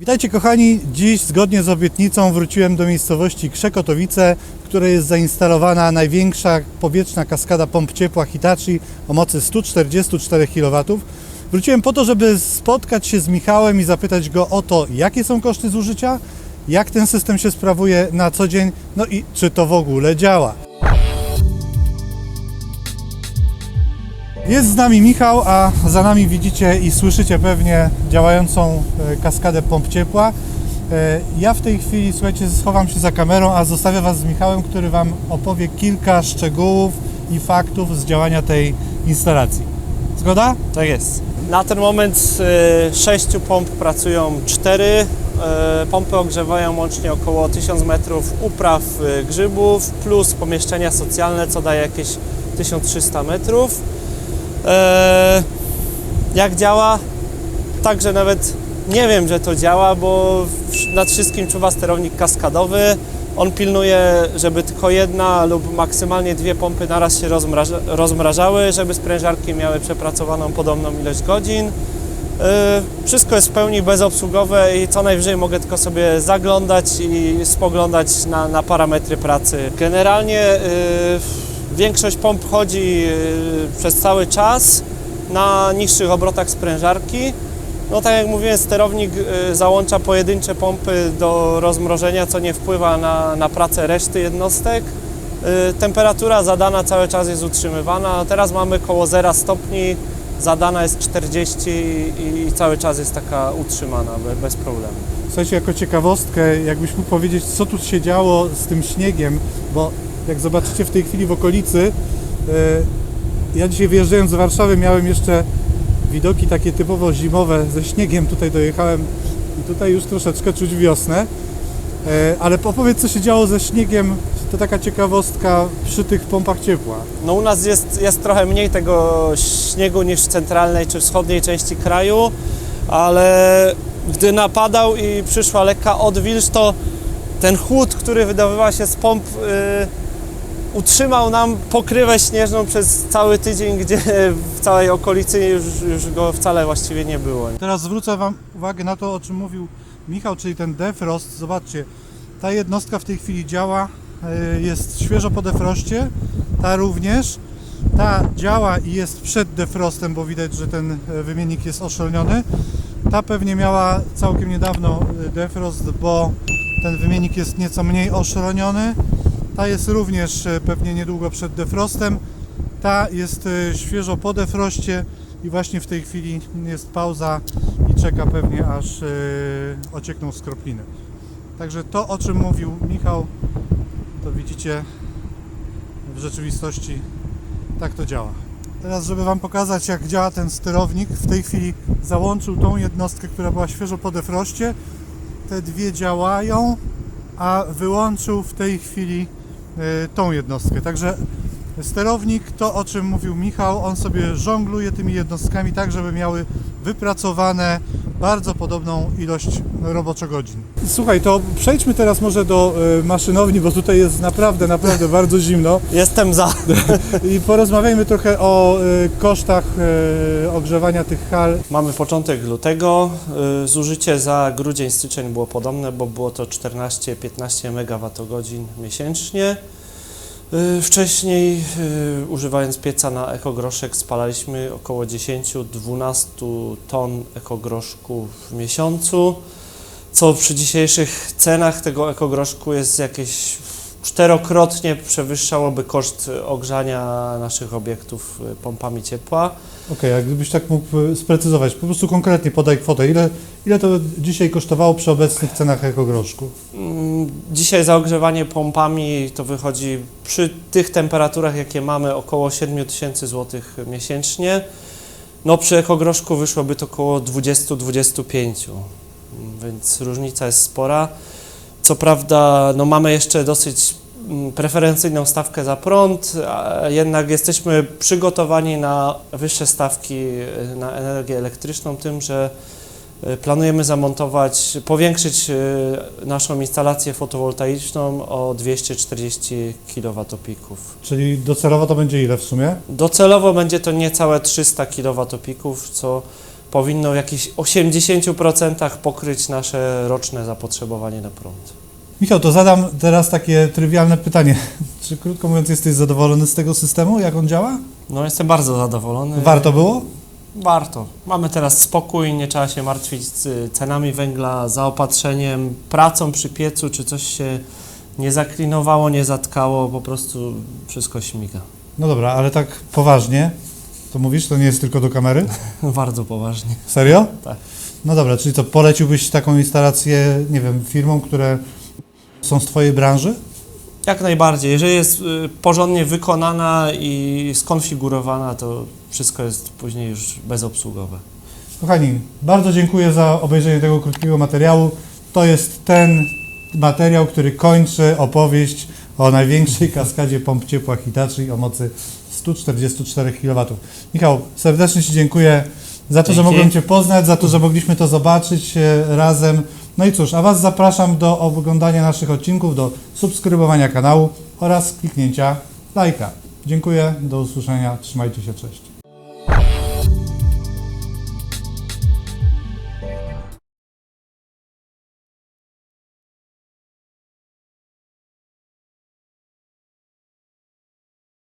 Witajcie kochani, dziś zgodnie z obietnicą wróciłem do miejscowości Krzekotowice, w której jest zainstalowana największa powietrzna kaskada pomp ciepła Hitachi o mocy 144 kW. Wróciłem po to, żeby spotkać się z Michałem i zapytać go o to, jakie są koszty zużycia, jak ten system się sprawuje na co dzień, no i czy to w ogóle działa. Jest z nami Michał, a za nami widzicie i słyszycie pewnie działającą e, kaskadę pomp ciepła. E, Ja w tej chwili, słuchajcie, schowam się za kamerą, a zostawię Was z Michałem, który Wam opowie kilka szczegółów i faktów z działania tej instalacji. Zgoda? Tak jest. Na ten moment z y, sześciu pomp pracują cztery. Pompy ogrzewają łącznie około 1000 metrów upraw grzybów plus pomieszczenia socjalne, co daje jakieś 1300 metrów. E, Jak działa? Także nawet nie wiem, że to działa, bo nad wszystkim czuwa sterownik kaskadowy. On pilnuje, żeby tylko jedna lub maksymalnie dwie pompy naraz się rozmraża, rozmrażały, żeby sprężarki miały przepracowaną podobną ilość godzin. Yy, Wszystko jest w pełni bezobsługowe i co najwyżej mogę tylko sobie zaglądać i spoglądać na, na parametry pracy. Generalnie yy, większość pomp chodzi yy, przez cały czas na niższych obrotach sprężarki. No tak jak mówiłem, sterownik y, załącza pojedyncze pompy do rozmrożenia, co nie wpływa na, na pracę reszty jednostek. Y, Temperatura zadana cały czas jest utrzymywana. Teraz mamy koło 0 stopni, zadana jest 40 i, cały czas jest taka utrzymana be- bez problemu. Słuchajcie, jako ciekawostkę, jakbyś mógł powiedzieć, co tu się działo z tym śniegiem, bo jak zobaczycie w tej chwili w okolicy, e, ja dzisiaj wyjeżdżając z Warszawy miałem jeszcze widoki takie typowo zimowe. Ze śniegiem, tutaj dojechałem i tutaj już troszeczkę czuć wiosnę, E, ale opowiedz co się działo ze śniegiem, to taka ciekawostka przy tych pompach ciepła. No u nas jest, jest trochę mniej tego śniegu niż w centralnej czy wschodniej części kraju, ale gdy napadał i przyszła lekka odwilż, to ten chłód, który wydobywa się z pomp, y, utrzymał nam pokrywę śnieżną przez cały tydzień, gdzie w całej okolicy już, już go wcale właściwie nie było. Teraz zwrócę Wam uwagę na to, o czym mówił Michał, czyli ten defrost. Zobaczcie, ta jednostka w tej chwili działa, e, jest świeżo po defroście, ta również. Ta działa i jest przed defrostem, bo widać, że ten e, wymiennik jest oszczelniony. Ta pewnie miała całkiem niedawno e, defrost, bo ten wymiennik jest nieco mniej oszczelniony. Ta jest również e, pewnie niedługo przed defrostem. Ta jest e, świeżo po defroście i właśnie w tej chwili jest pauza i czeka pewnie aż e, ociekną skropliny. Także to o czym mówił Michał, to widzicie w rzeczywistości tak to działa. Teraz, żeby Wam pokazać jak działa ten sterownik, w tej chwili załączył tą jednostkę, która była świeżo po defroście. Te dwie działają, a wyłączył w tej chwili tą jednostkę. Także sterownik, to o czym mówił Michał, on sobie żongluje tymi jednostkami tak, żeby miały wypracowane bardzo podobną ilość roboczogodzin. Słuchaj, to przejdźmy teraz może do e, maszynowni, bo tutaj jest naprawdę, naprawdę bardzo zimno Jestem za. i porozmawiajmy trochę o e, kosztach e, ogrzewania tych hal. Mamy początek lutego. Y, Zużycie za grudzień, styczeń było podobne, bo było to 14-15 MWh miesięcznie. Y, Wcześniej, y, używając pieca na ekogroszek, spalaliśmy około 10-12 ton ekogroszku w miesiącu, co przy dzisiejszych cenach tego ekogroszku jest jakieś czterokrotnie przewyższałoby koszt ogrzania naszych obiektów pompami ciepła. Okej, a gdybyś tak mógł e, sprecyzować, po prostu konkretnie podaj kwotę. Ile, ile to dzisiaj kosztowało przy obecnych cenach ekogroszku? Mm, Dzisiaj zaogrzewanie pompami to wychodzi przy tych temperaturach, jakie mamy, około 7000 zł miesięcznie. No przy ekogroszku wyszłoby to około 20-25, Mm, więc różnica jest spora. Co prawda, no mamy jeszcze dosyć preferencyjną stawkę za prąd, jednak jesteśmy przygotowani na wyższe stawki y, na energię elektryczną, tym, że y, planujemy zamontować, powiększyć y, naszą instalację fotowoltaiczną o 240 kWp. Czyli docelowo to będzie ile w sumie? Docelowo będzie to niecałe 300 kWp, co powinno w jakichś 80% pokryć nasze roczne zapotrzebowanie na prąd. Michał, to zadam teraz takie trywialne pytanie. Czy krótko mówiąc jesteś zadowolony z tego systemu, jak on działa? No jestem bardzo zadowolony. Warto było? Warto. Mamy teraz spokój, nie trzeba się martwić z cenami węgla, zaopatrzeniem, pracą przy piecu, czy coś się nie zaklinowało, nie zatkało, po prostu wszystko śmiga. No dobra, ale tak poważnie, to mówisz, to nie jest tylko do kamery? Bardzo poważnie. Serio? Tak. No dobra, czyli co, poleciłbyś taką instalację, nie wiem, firmom, które są z Twojej branży? Jak najbardziej. Jeżeli jest y, porządnie wykonana i skonfigurowana, to wszystko jest później już bezobsługowe. Kochani, bardzo dziękuję za obejrzenie tego krótkiego materiału. To jest ten materiał, który kończy opowieść o największej kaskadzie pomp ciepła Hitachi o mocy 144 kW. Michał, serdecznie Ci dziękuję za to, że Dzięki. mogłem Cię poznać, za to, że mogliśmy to zobaczyć e, razem. No i cóż, a Was zapraszam do oglądania naszych odcinków, do subskrybowania kanału oraz kliknięcia lajka. Dziękuję, do usłyszenia, trzymajcie się, cześć.